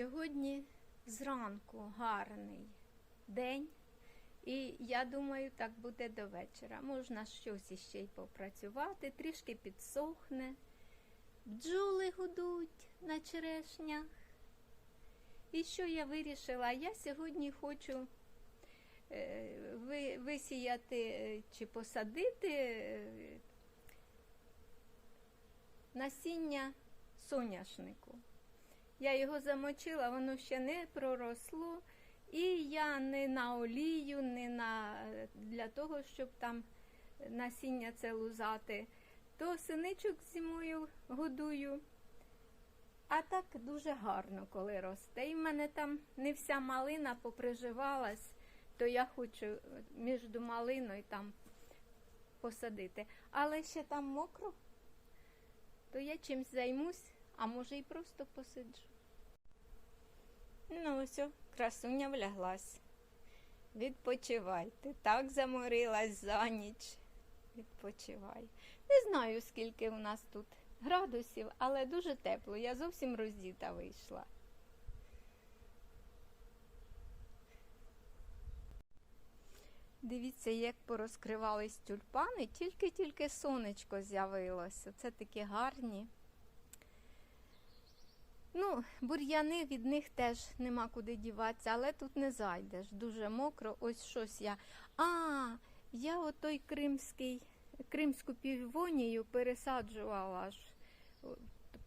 Сьогодні зранку гарний день, і я думаю, так буде до вечора. Можна щось іще й попрацювати, трішки підсохне. Бджоли гудуть на черешнях. І що я вирішила? Я сьогодні хочу е, висіяти е, чи посадити е, насіння соняшнику. Я його замочила, воно ще не проросло. І я не на олію, не на, для того, щоб там насіння це лузати, то синичок зимою годую. А так дуже гарно, коли росте. І в мене там не вся малина поприживалась, то я хочу між малиною там посадити. Але ще там мокро, то я чимсь займусь, а може і просто посиджу. Ну, ось, красуня вляглась. Відпочивайте. Так заморилась за ніч. Відпочивай. Не знаю, скільки у нас тут градусів, але дуже тепло. Я зовсім роздіта вийшла. Дивіться, як порозкривались тюльпани, тільки-тільки сонечко з'явилося. Це такі гарні. Ну, бур'яни від них теж нема куди діватися, але тут не зайдеш. Дуже мокро. Ось щось я. А, я отой кримський, кримську півонію пересаджувала аж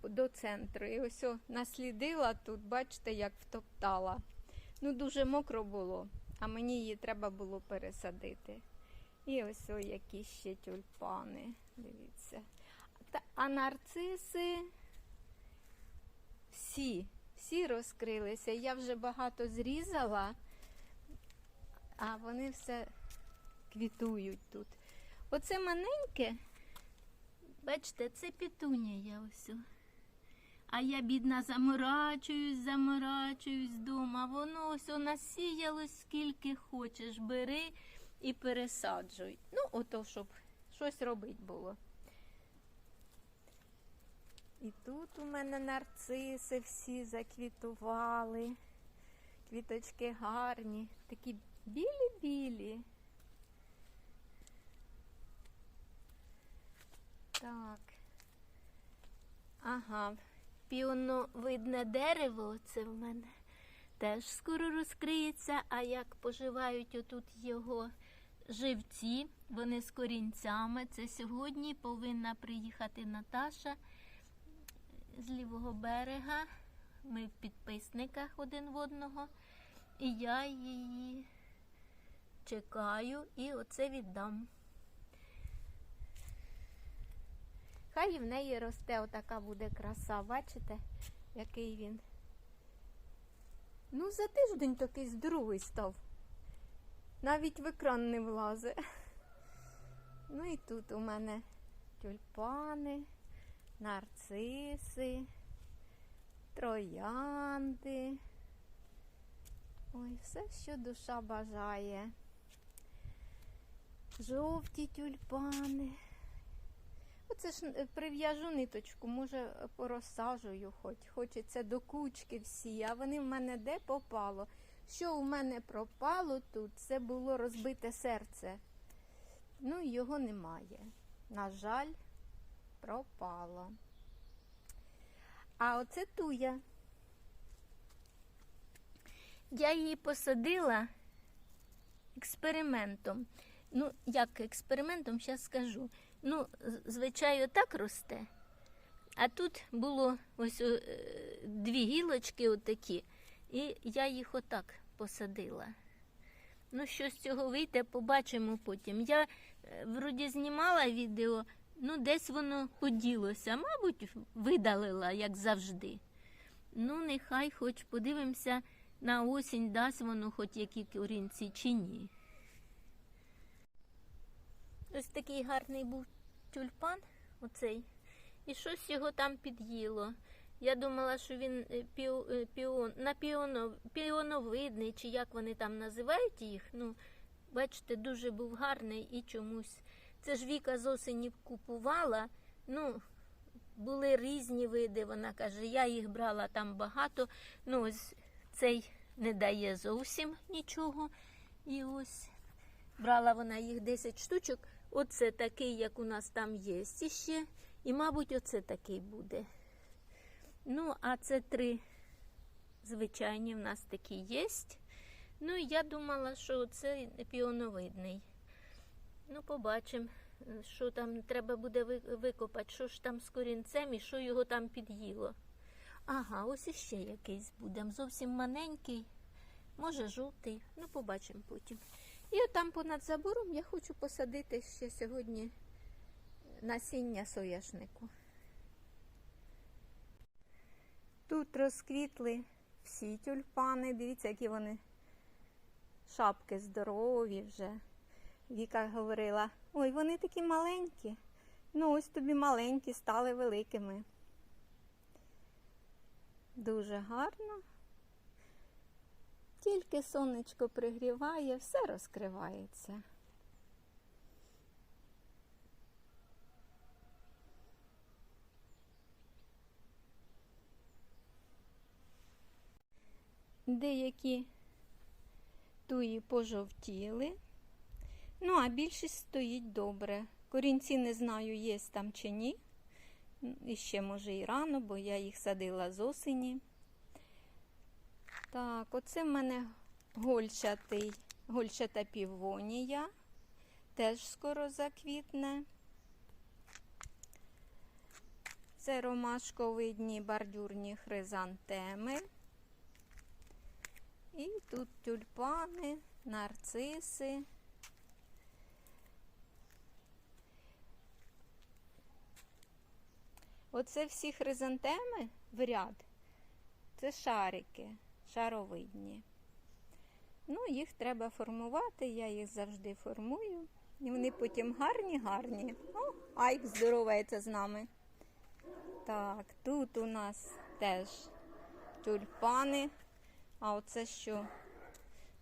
до центру. І ось о, наслідила тут, бачите, як втоптала. Ну, дуже мокро було, а мені її треба було пересадити. І ось о, які ще тюльпани. Дивіться. А нарциси всі, всі розкрилися. Я вже багато зрізала, а вони все квітують тут. Оце маленьке, бачите, це петунія ось. А я, бідна, заморачуюсь, заморачуюсь дома. Воно ось насіялось скільки хочеш. Бери і пересаджуй. Ну, ото, щоб щось робити було. І тут у мене нарциси всі заквітували. Квіточки гарні, такі білі-білі. Так. Ага, піоновидне дерево це в мене теж скоро розкриється, а як поживають отут його живці, вони з корінцями. Це сьогодні повинна приїхати Наташа з лівого берега. Ми в підписниках один в одного. І я її чекаю і оце віддам. Хай і в неї росте отака буде краса. Бачите, який він. Ну, за тиждень такий здоровий став. Навіть в екран не влазить. Ну і тут у мене тюльпани нарциси, троянди. Ой, все, що душа бажає. Жовті тюльпани. Оце ж е, прив'яжу ниточку, може порозсаджую хоч. Хочеться до кучки всі, а вони в мене де попало. Що у мене пропало тут, це було розбите серце. Ну, його немає. На жаль, пропало. А оце туя. Я її посадила експериментом. Ну, як експериментом, зараз скажу. Ну, звичайно, так росте. А тут було ось е, дві гілочки отакі, і я їх отак посадила. Ну, що з цього вийде, побачимо потім. Я е, вроді знімала відео, ну, десь воно поділося, мабуть, видалила, як завжди. Ну, нехай хоч подивимося на осінь, дасть воно хоч які корінці чи ні. Ось такий гарний був тюльпан, оцей, і щось його там під'їло. Я думала, що він е, е, піон, на піоно, піоновидний, чи як вони там називають їх. Ну, бачите, дуже був гарний і чомусь. Це ж Віка з осені купувала. Ну, були різні види. Вона каже, я їх брала там багато. Ну, ось цей не дає зовсім нічого. І ось брала вона їх 10 штучок. Оце такий, як у нас там є ще. І, мабуть, оце такий буде. Ну, а це три звичайні в нас такі є. Ну, і я думала, що це піоновидний. Ну, побачимо, що там треба буде викопати, що ж там з корінцем і що його там під'їло. Ага, ось іще якийсь буде. Зовсім маленький, може жовтий. Ну, побачимо потім. І отам понад забором я хочу посадити ще сьогодні насіння соняшнику. Тут розквітли всі тюльпани. Дивіться, які вони шапки здорові вже. Віка говорила, ой, вони такі маленькі. Ну, ось тобі маленькі, стали великими. Дуже гарно. Тільки сонечко пригріває, все розкривається. Деякі туї пожовтіли, ну а більшість стоїть добре. Корінці не знаю, є там чи ні. І ще може і рано, бо я їх садила з осені. Так, оце в мене гольчатий, гольчата півонія. Теж скоро заквітне. Це ромашковидні бордюрні хризантеми. І тут тюльпани, нарциси. Оце всі хризантеми в ряд. Це шарики, шаровидні. Ну, їх треба формувати, я їх завжди формую. І вони потім гарні-гарні. О, Айк здоровається з нами. Так, тут у нас теж тюльпани. А оце що?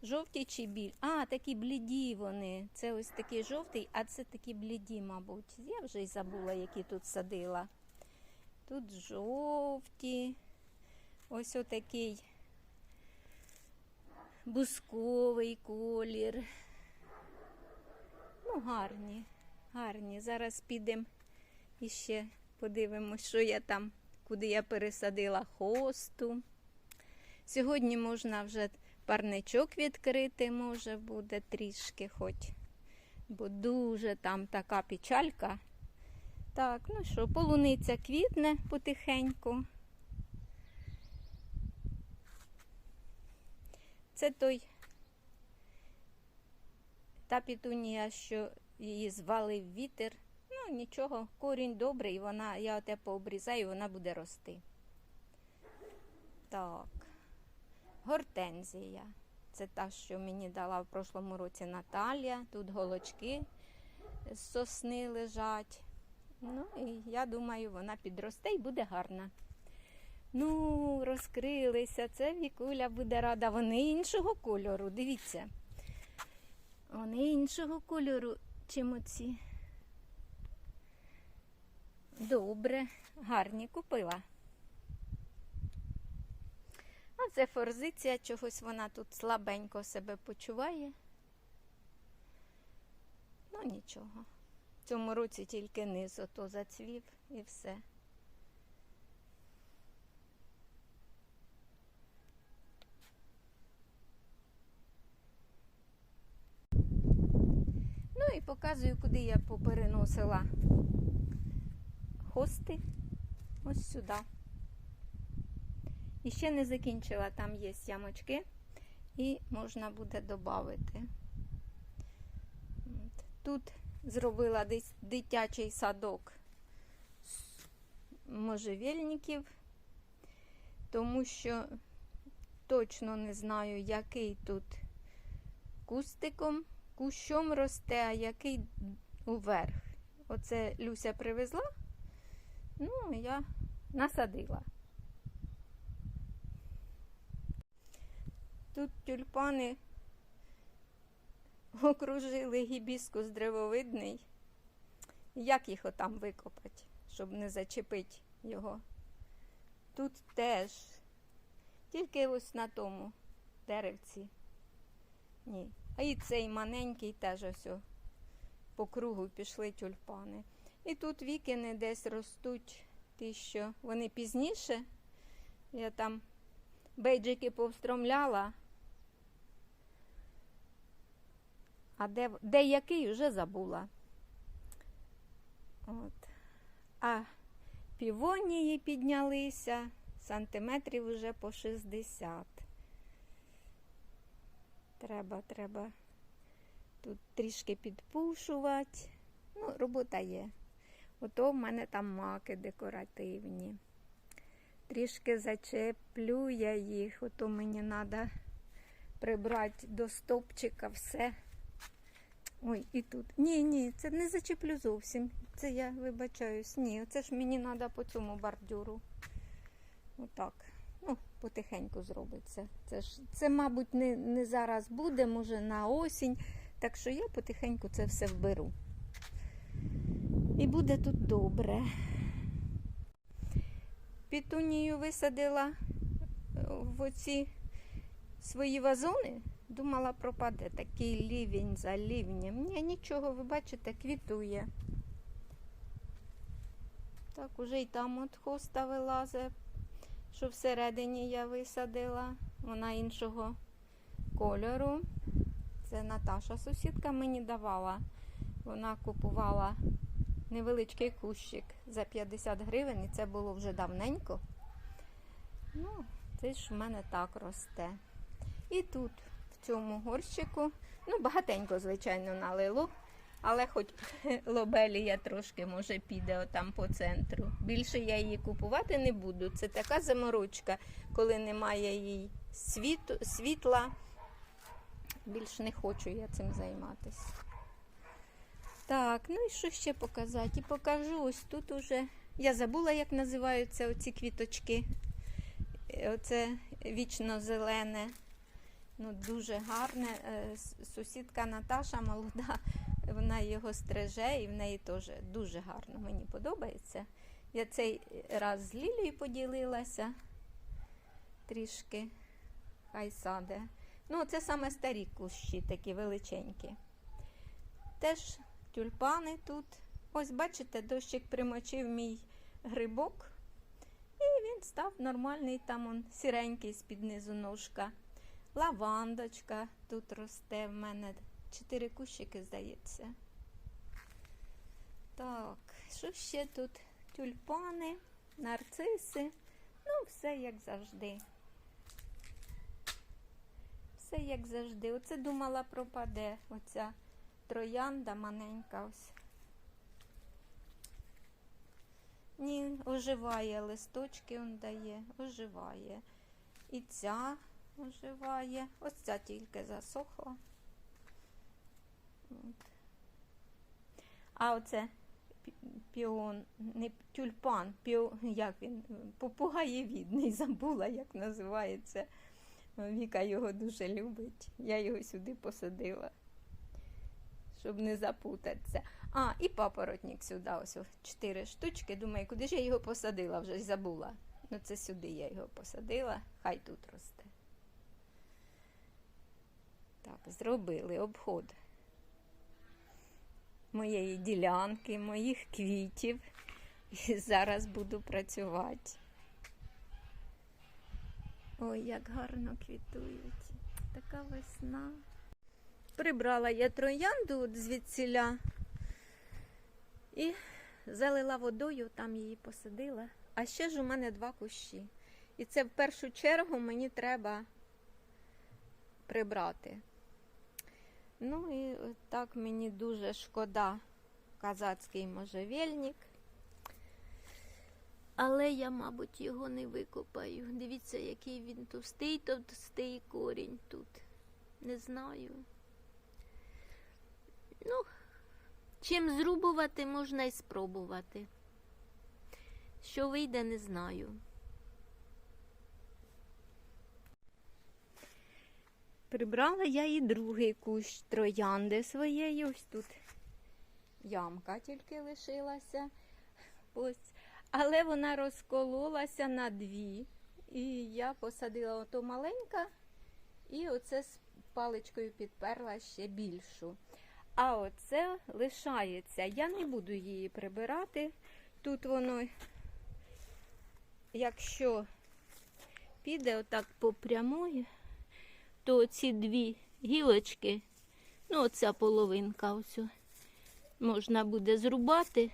Жовті чи білі? А, такі бліді вони. Це ось такий жовтий, а це такі бліді, мабуть. Я вже й забула, які тут садила. Тут жовті. Ось отакий бусковий колір. Ну, гарні, гарні. Зараз підемо і ще подивимось, що я там, куди я пересадила хосту. Сьогодні можна вже парничок відкрити, може буде трішки хоч. Бо дуже там така печалька. Так, ну що, полуниця квітне потихеньку. Це той та пітунія, що її звалив вітер. Ну, нічого, корінь добрий, вона, я оте пообрізаю, вона буде рости. Так. Гортензія. Це та, що мені дала в прошлому році Наталія. Тут голочки з сосни лежать. Ну, і я думаю, вона підросте і буде гарна. Ну, розкрилися. Це Вікуля буде рада. Вони іншого кольору. Дивіться. Вони іншого кольору, чим оці. Добре, гарні купила. А це форзиція, чогось вона тут слабенько себе почуває. Ну нічого. Цьому році тільки низ ото зацвів і все. Ну і показую, куди я попереносила хости. Ось сюди. І ще не закінчила, там є ямочки, і можна буде додати. Тут зробила десь дитячий садок з можжевельників, тому що точно не знаю, який тут кустиком, кущом росте, а який уверх. Оце Люся привезла, ну, я насадила. Тут тюльпани окружили гібіскус древовидний. Як їх отам викопати? щоб не зачепити його. Тут теж. Тільки ось на тому деревці. Ні. А і цей маленький теж ось о, по кругу пішли тюльпани. І тут вікини десь ростуть ті, що вони пізніше. Я там бейджики повстромляла. А де, де який вже забула. От. А півонії піднялися сантиметрів вже по 60. Треба, треба тут трішки підпушувати. Ну, робота є. Ото в мене там маки декоративні. Трішки зачеплю я їх, ото мені треба прибрати до стопчика все. Ой, і тут. Ні, ні, це не зачеплю зовсім. Це я вибачаюсь. Ні, це ж мені треба по цьому бордюру. Отак. Ну, потихеньку зробиться. Це ж це, мабуть, не, не зараз буде, може на осінь. Так що я потихеньку це все вберу. І буде тут добре. Пітунію висадила в оці свої вазони. Думала, пропаде такий лівень за лівнем. Ні, нічого, ви бачите, квітує. Так, уже й там от хоста вилазить, що всередині я висадила. Вона іншого кольору. Це Наташа, сусідка мені давала. Вона купувала невеличкий кущик за 50 гривень, і це було вже давненько. Ну, це ж в мене так росте. І тут, цьому горщику, ну, багатенько, звичайно, налило, але хоч лобелія трошки, може, піде отам по центру. Більше я її купувати не буду. Це така заморочка, коли немає їй світу, світла. Більш не хочу я цим займатися. Так, ну і що ще показати? І покажу ось тут уже. Я забула, як називаються оці квіточки. Е, Оце вічно зелене. Ну, дуже гарне. Е, Сусідка Наташа молода, вона його стриже і в неї теж дуже гарно. Мені подобається. Я цей раз з Лілією поділилася трішки. Хай саде. Ну, це саме старі кущі, такі величенькі. Теж тюльпани тут. Ось, бачите, дощик примочив мій грибок. І він став нормальний, там он сіренький з-під низу ножка. Лавандочка тут росте в мене. Чотири кущики, здається. Так, що ще тут? Тюльпани, нарциси. Ну, все як завжди. Все як завжди. Оце думала пропаде. Оця троянда маленька ось. Ні, оживає, листочки он дає, оживає. І ця оживає. Ось ця тільки засохла. От. А оце піон, не тюльпан, піо, як він, попугаєвідний, забула, як називається. Віка його дуже любить. Я його сюди посадила, щоб не запутатися. А, і папоротник сюди, ось чотири штучки. Думаю, куди ж я його посадила, вже забула. Ну, це сюди я його посадила, хай тут росте. Так, зробили обход моєї ділянки, моїх квітів. І зараз буду працювати. Ой, як гарно квітують. Така весна. Прибрала я троянду звідсіля і залила водою, там її посадила. А ще ж у мене два кущі. І це в першу чергу мені треба прибрати. Ну і от так мені дуже шкода казацький можжевельник. Але я, мабуть, його не викопаю. Дивіться, який він товстий, товстий корінь тут. Не знаю. Ну, чим зрубувати, можна і спробувати. Що вийде, не знаю. Прибрала я і другий кущ троянди своєї. Ось тут ямка тільки лишилася. Ось. Але вона розкололася на дві. І я посадила ото маленька, і оце з паличкою підперла ще більшу. А оце лишається. Я не буду її прибирати. Тут воно, якщо піде отак по прямої, то ці дві гілочки, ну оця половинка, ось, можна буде зрубати,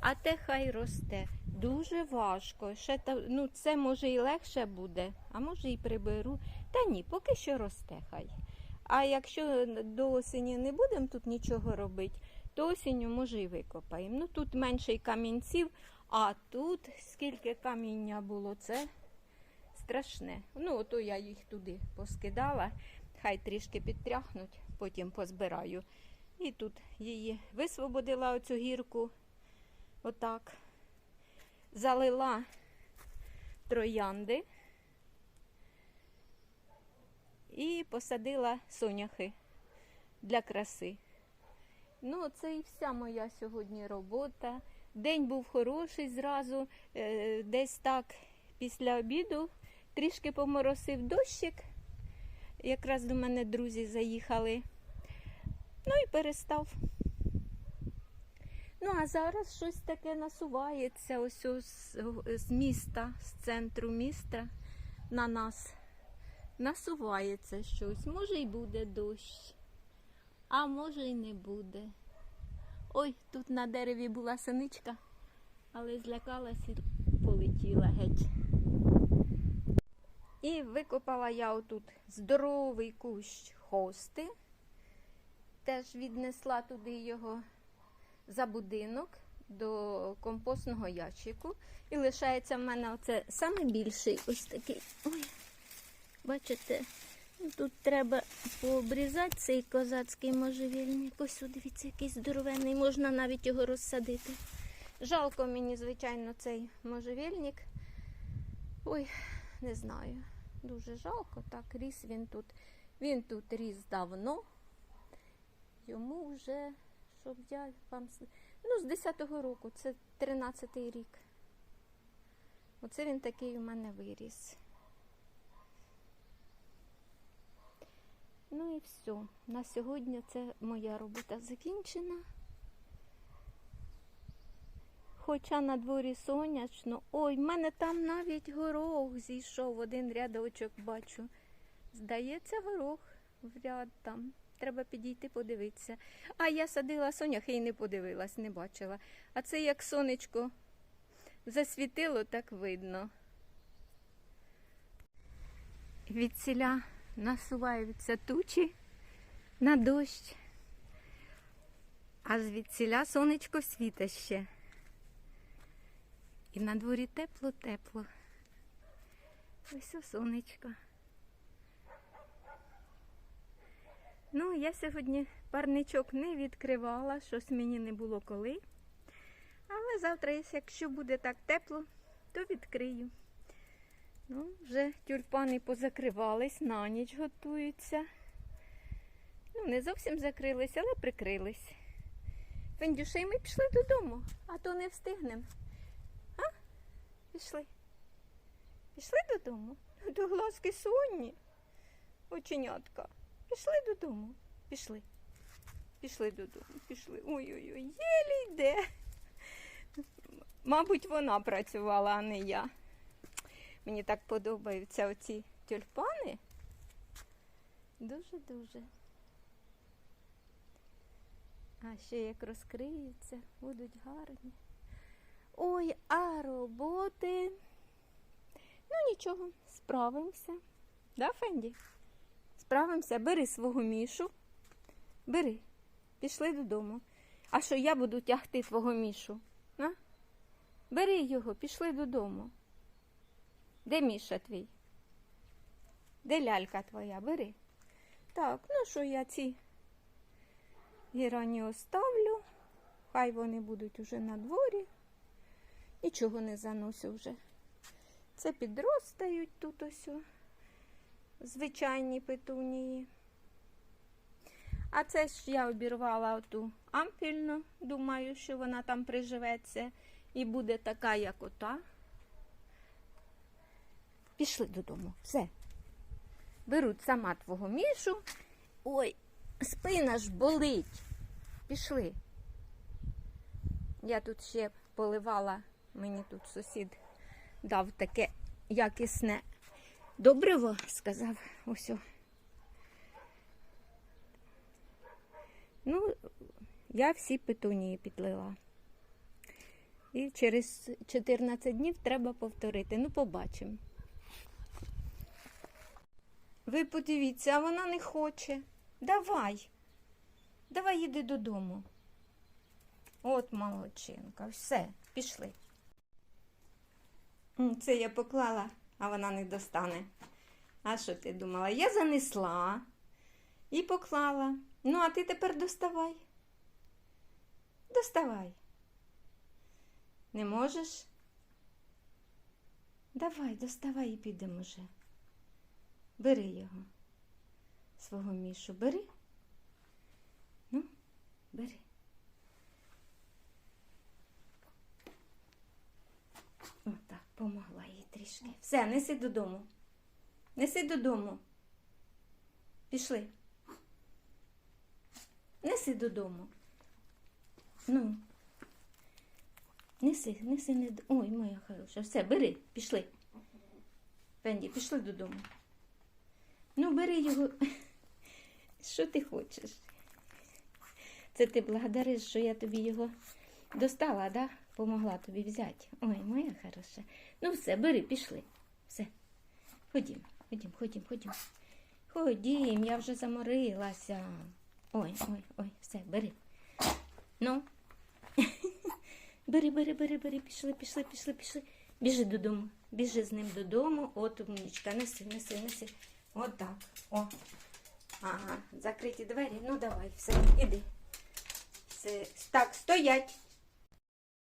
а те хай росте. Дуже важко. Ще та, ну, це може і легше буде, а може і приберу. Та ні, поки що росте хай. А якщо до осені не будемо тут нічого робити, то осінню може і викопаємо. Ну тут менше й камінців, а тут скільки каміння було, це страшне. Ну, ото я їх туди поскидала, хай трішки підтряхнуть, потім позбираю. І тут її висвободила оцю гірку, отак. Залила троянди і посадила соняхи для краси. Ну, це і вся моя сьогодні робота. День був хороший зразу, е, десь так після обіду трішки поморосив дощик. Якраз до мене друзі заїхали. Ну і перестав. Ну, а зараз щось таке насувається ось ось з, міста, з центру міста на нас. Насувається щось. Може й буде дощ, а може й не буде. Ой, тут на дереві була синичка, але злякалась і полетіла геть. І викопала я отут здоровий кущ хости. Теж віднесла туди його за будинок до компостного ящику. І лишається в мене оце саме більший ось такий. Ой, бачите, ну, тут треба пообрізати цей козацький можжевільник. Ось дивіться, який здоровенний, можна навіть його розсадити. Жалко мені, звичайно, цей можжевільник. Ой, не знаю. Дуже жалко. Так, ріс він тут. Він тут ріс давно. Йому вже, щоб я вам. Ну, з 10-го року, це 13-й рік. Оце він такий у мене виріс. Ну і все. На сьогодні це моя робота закінчена. Хоча на дворі сонячно. Ой, в мене там навіть горох зійшов, один рядочок бачу. Здається, горох в ряд там. Треба підійти подивитися. А я садила соняхи і не подивилась, не бачила. А це як сонечко засвітило, так видно. Від ціля насуваються тучі на дощ, а звідсіля сонечко світа ще. І на дворі тепло-тепло. Ось о сонечко. Ну, я сьогодні парничок не відкривала, щось мені не було коли. Але завтра, якщо буде так тепло, то відкрию. Ну, вже тюльпани позакривались, на ніч готуються. Ну, не зовсім закрились, але прикрились. Фендюша, і ми пішли додому, а то не встигнемо. Пішли. Пішли додому. До глазки сонні. Оченятка. Пішли додому. Пішли. Пішли додому. Пішли. Ой-ой-ой, єлі йде. Мабуть, вона працювала, а не я. Мені так подобаються оці тюльпани. Дуже-дуже. А ще як розкриються, будуть гарні. Ой, а роботи. Ну нічого, справимося. Да, Фенді? Справимося, бери свого мішу. Бери. Пішли додому. А що я буду тягти твого мішу? А? Бери його, пішли додому. Де Міша твій? Де лялька твоя? Бери. Так, ну що я ці гірані оставлю. Хай вони будуть уже на дворі. Нічого не заносю вже. Це підростають тут ось. Звичайні петунії. А це ж я обірвала оту ампільну, думаю, що вона там приживеться. і буде така, як ота. Пішли додому. Все. Беруть сама твого мішу. Ой, спина ж болить. Пішли. Я тут ще поливала, мені тут сусід дав таке якісне добриво, сказав. Ось. Ну, я всі петунії підлила. І через 14 днів треба повторити. Ну, побачимо. Ви подивіться, а вона не хоче. Давай. Давай їди додому. От молодчинка. Все, пішли. Це я поклала, а вона не достане. А що ти думала? Я занесла і поклала. Ну, а ти тепер доставай. Доставай. Не можеш? Давай, доставай і підемо вже. Бери його, свого мішу, бери. Ну, бери. Отак, помогла їй трішки. Все, неси додому. Неси додому. Пішли. Неси додому. Ну. Неси, неси, не. Ой, моя хороша. Все, бери, пішли. Пенді, пішли додому. Ну, бери його. Що ти хочеш? Це ти благодариш, що я тобі його достала, да? Помогла тобі взяти. Ой, моя хороша. Ну все, бери, пішли. Все. Ходім, ходім, ходім, ходім. Ходім, я вже заморилася. Ой, ой, ой, все, бери. Ну. Бери, бери, бери, бери, пішли, пішли, пішли, пішли. Біжи додому. Біжи з ним додому. От умнічка, неси, неси, неси. От так. О. Ага, закриті двері. Ну давай, все, іди. Все. Так, стоять.